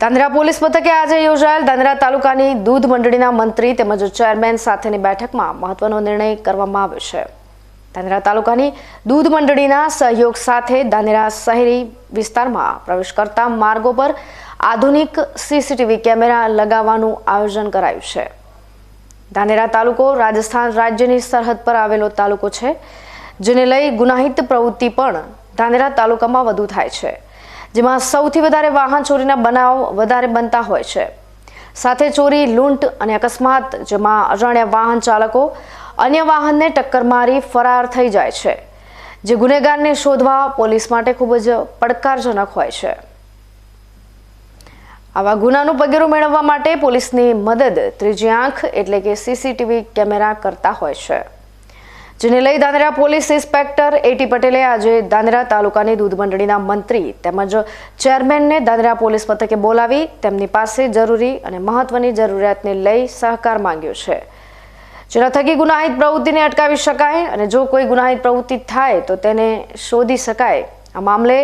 Dhandhra police મથકે આજે યોજાયેલ ધાંધ્રા તાલુકાની દૂધ મંડળીના મંત્રી તેમજ ચેરમેન સાથેની બેઠકમાં મહત્વનો નિર્ણય કરવામાં આવ્યો છે. ધાંધ્રા તાલુકાની દૂધ મંડળીના સહયોગ સાથે ધાંધ્રા શહેરી વિસ્તારમાં પ્રવેશ કરતા માર્ગો પર આધુનિક સીસીટીવી કેમેરા લગાવવાનું આયોજન કરાયું છે. ધાનેરા તાલુકો રાજસ્થાન રાજ્યની સરહદ પર આવેલો તાલુકો છે, જેને લઈ ગુનાહિત પ્રવૃત્તિ પણ ધાનેરા તાલુકામાં વધુ થાય છે. જેમાં સૌથી વધારે વાહન ચોરીના બનાવ વધારે બનતા હોય છે. સાથે ચોરી, લૂંટ અને અકસ્માત, જેમાં અજાણ્યા વાહન ચાલકો અન્ય વાહનને ટક્કર મારી ફરાર થઈ જાય છે, જે ગુનેગારને શોધવા પોલીસ માટે ખૂબ જ પડકારજનક હોય છે. આવા ગુનાનું પગેરું મેળવવા માટે પોલીસની મદદ ત્રીજી આંખ એટલે કે સીસીટીવી કેમેરા કરતા હોય છે. જેને લઈ દાંદરા પોલીસ ઇન્સ્પેક્ટર એટી પટેલે આજે દાંદરા તાલુકાની દૂધ મંડળીના મંત્રી તેમજ ચેરમેનને દાંદરા પોલીસ મથકે બોલાવી તેમની પાસે જરૂરી અને મહત્વની જરૂરિયાતને લઈ સહકાર માંગ્યો છે. જેના થકી ગુનાહિત પ્રવૃત્તિને અટકાવી શકાય અને જો કોઈ ગુનાહિત પ્રવૃત્તિ થાય તો તેને શોધી શકાય. આ મામલે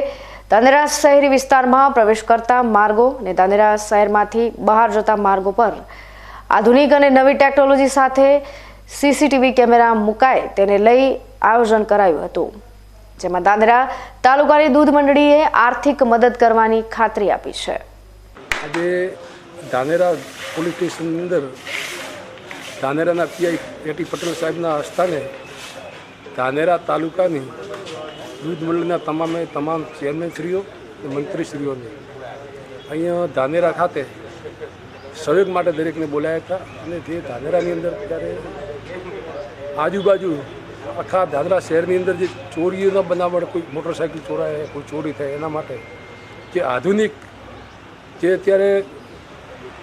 દાંદરા શહેરી વિસ્તારમાં પ્રવેશ કરતા માર્ગો અને દાંદેરા શહેરમાંથી બહાર જતા માર્ગો પર આધુનિક અને નવી ટેકનોલોજી સાથે સીસીટીવી કેમેરા મુકાય તેને લઈ આયોજન કરાયું હતું. જેમાં દાદરા તાલુકાની દૂધ મંડળીએ આર્થિક મદદ કરવાની ખાતરી આપી છે. આજે ધાનેરા પોલીસ સ્ટેશનની અંદર ધાનેરાના પીઆઈ એટી પટેલ સાહેબના સ્થાને ધાનેરા તાલુકાની દૂધ મંડળના તમામે તમામ ચેરમેનશ્રીઓ અને મંત્રીશ્રીઓને અહીંયા ધાનેરા ખાતે સહયોગ માટે દરેકને બોલાયા હતા અને જે ધાનેરાની અંદર ત્યારે આજુબાજુ આખા ધાનેરા શહેરની અંદર જે ચોરીઓના બનાવટ કોઈ મોટરસાઇકલ ચોરાય, કોઈ ચોરી થાય એના માટે જે આધુનિક જે અત્યારે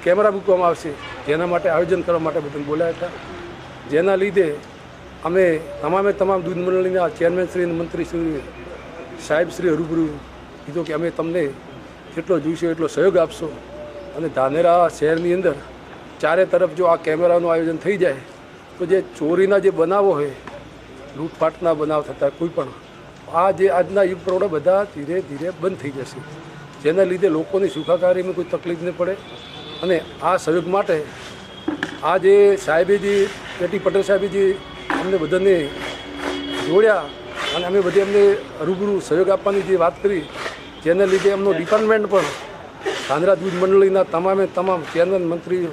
કેમેરા મૂકવામાં આવશે, જેના માટે આયોજન કરવા માટે બધાને બોલાયા હતા. જેના લીધે અમે તમામે તમામ દૂધ મંડળીના ચેરમેનશ્રી અને મંત્રીશ્રી સાહેબશ્રી હરૂબરૂ કીધું કે અમે તમને જેટલો જોઈશે એટલો સહયોગ આપશો. અને ધાનેરા શહેરની અંદર ચારે તરફ જો આ કેમેરાનું આયોજન થઈ જાય તો જે ચોરીના જે બનાવો હોય લૂંટફાટના બનાવ થતા કોઈ પણ, આ જે આજના યુગ પ્રમાણે બધા ધીરે ધીરે બંધ થઈ જશે. જેના લીધે લોકોની સુખાકારીમાં કોઈ તકલીફ નહીં પડે. અને આ સહયોગ માટે આ જે સાહેબે જે પેટી પટેલ સાહેબે જે અમને બધાને જોડ્યા અને અમે બધી અમને રૂબરૂ સહયોગ આપવાની જે વાત કરી, જેના લીધે એમનો ડિપાર્ટમેન્ટ પણ સાંદ્રા દૂધ મંડળીના તમામે તમામ ચેરમેન મંત્રી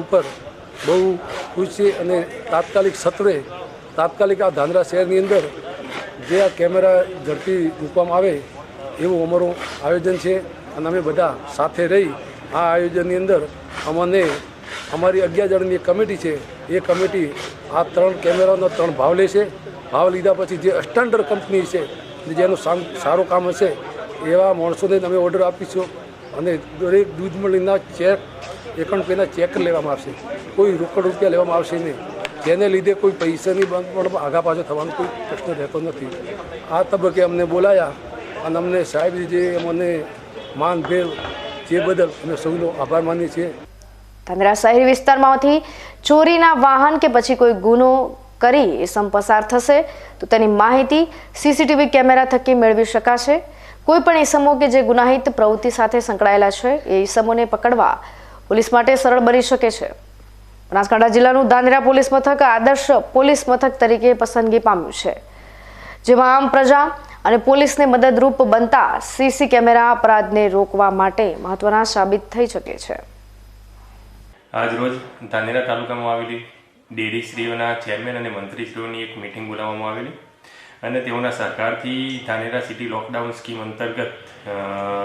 ઉપર બહુ ખુશ છે અને તાત્કાલિક સત્રે તાત્કાલિક આ ધાંધ્રા શહેરની અંદર જે આ કેમેરા ઝડપી મૂકવામાં આવે એવું અમારું આયોજન છે અને અમે બધા સાથે રહી આ આયોજનની અંદર અમને અમારી અગિયાર જણની એક કમિટી છે. એ કમિટી આ ત્રણ કેમેરાનો ત્રણ ભાવ લેશે ભાવ લીધા પછી જે સ્ટાન્ડર્ડ કંપની છે જેનું સારું કામ હશે, એવા માણસોને અમે ઓર્ડર આપીશું અને દરેક દૂધ મળીના ચેક એકાઉન્ટ પેના ચેક લેવામાં આવશે. કોઈ રોકડ રૂપિયા લેવામાં આવશે નહીં. જેને લીધે કોઈ પૈસાની પણ આગા પાછો થવાનો કોઈ પ્રશ્ન રહેતો નથી. આ તબક્કે અમને બોલાયા અને અમને સાહેબ જે અમને માનભેર જે બદલ અમે સૌનો આભાર માનીએ છીએ. ધાંધ્રા શહેરી વિસ્તારમાંથી ચોરીના વાહન કે પછી કોઈ ગુનો કરી ઇસમ પસાર થશે, તો તેની માહિતી સીસીટીવી કેમેરા થકી મેળવી શકાશે. કોઈ પણ ઇસમો કે જે ગુનાહિત પ્રવૃત્તિ સાથે સંકળાયેલા છે, એ ઇસમોને પકડવા પોલીસ માટે સરળ બની શકે છે. બનાસકાંઠા જિલ્લાનું ધાંધ્રા પોલીસ મથક આદર્શ પોલીસ મથક તરીકે પસંદગી પામ્યું છે. જેમાં આમ પ્રજા અને પોલીસને મદદરૂપ બનતા સીસી કેમેરા અપરાધને રોકવા માટે મહત્વના સાબિત થઈ શકે છે. આજરોજ ધાનેરા તાલુકામાં આવેલી ડેરીશ્રીઓના ચેરમેન અને મંત્રીશ્રીઓની એક મિટિંગ બોલાવવામાં આવેલી અને તેઓના સહકારથી ધાનેરા સિટી લોકડાઉન સ્કીમ અંતર્ગત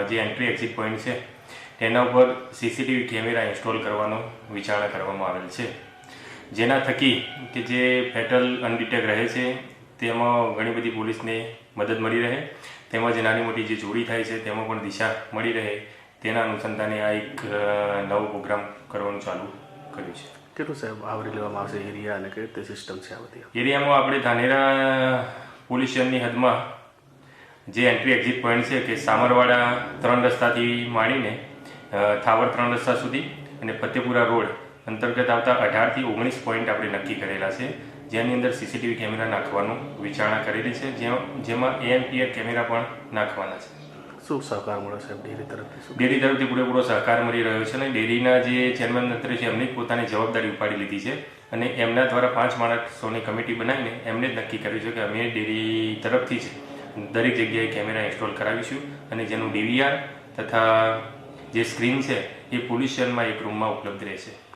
જે એન્ટ્રી એક્ઝિટ પોઈન્ટ છે તેના ઉપર સીસીટીવી કેમેરા ઇન્સ્ટોલ કરવાનો વિચારણા કરવામાં આવેલ છે. જેના થકી કે જે ફેટલ અનડિટેક રહે છે તેમાં ઘણી બધી પોલીસને મદદ મળી રહે. તેમજ નાની મોટી જે ચોરી થાય છે તેમાં પણ દિશા મળી રહે. તેના અનુસંધાને આ એક નવો પ્રોગ્રામ કરવાનું ચાલુ કર્યું છે. કેટલું સાહેબ આવરી લેવામાં આવશે? એરિયા અને કઈ રીતે સિસ્ટમ છે આ બધી? એરિયામાં આપણે ધાનેરા પોલીસ સ્ટેશનની હદમાં જે એન્ટ્રી એક્ઝિટ પોઈન્ટ છે કે સામરવાડા ત્રણ રસ્તાથી માંડીને થાવર ત્રણ રસ્તા સુધી અને ફતેપુરા રોડ અંતર્ગત આવતા અઢારથી ઓગણીસ પોઈન્ટ આપણે નક્કી કરેલા છે. જેની અંદર સીસીટીવી કેમેરા નાખવાનું વિચારણા કરેલી છે. જેમાં એએમપીઆર કેમેરા પણ નાખવાના છે. શું સહકાર મળે છે ડેરી તરફથી? ડેરી તરફથી પૂરેપૂરો સહકાર મળી રહ્યો છે અને ડેરીના જે ચેરમેન મંત્રી છે એમને પોતાની જવાબદારી ઉપાડી લીધી છે અને એમના દ્વારા પાંચ માણસોની કમિટી બનાવીને એમને જ નક્કી કર્યું છે કે અમે ડેરી તરફથી જ દરેક જગ્યાએ કેમેરા ઇન્સ્ટોલ કરાવીશું અને જેનું ડીવીઆર તથા જે સ્ક્રીન છે એ પોલીસ સ્ટેશનમાં એક રૂમમાં ઉપલબ્ધ રહેશે.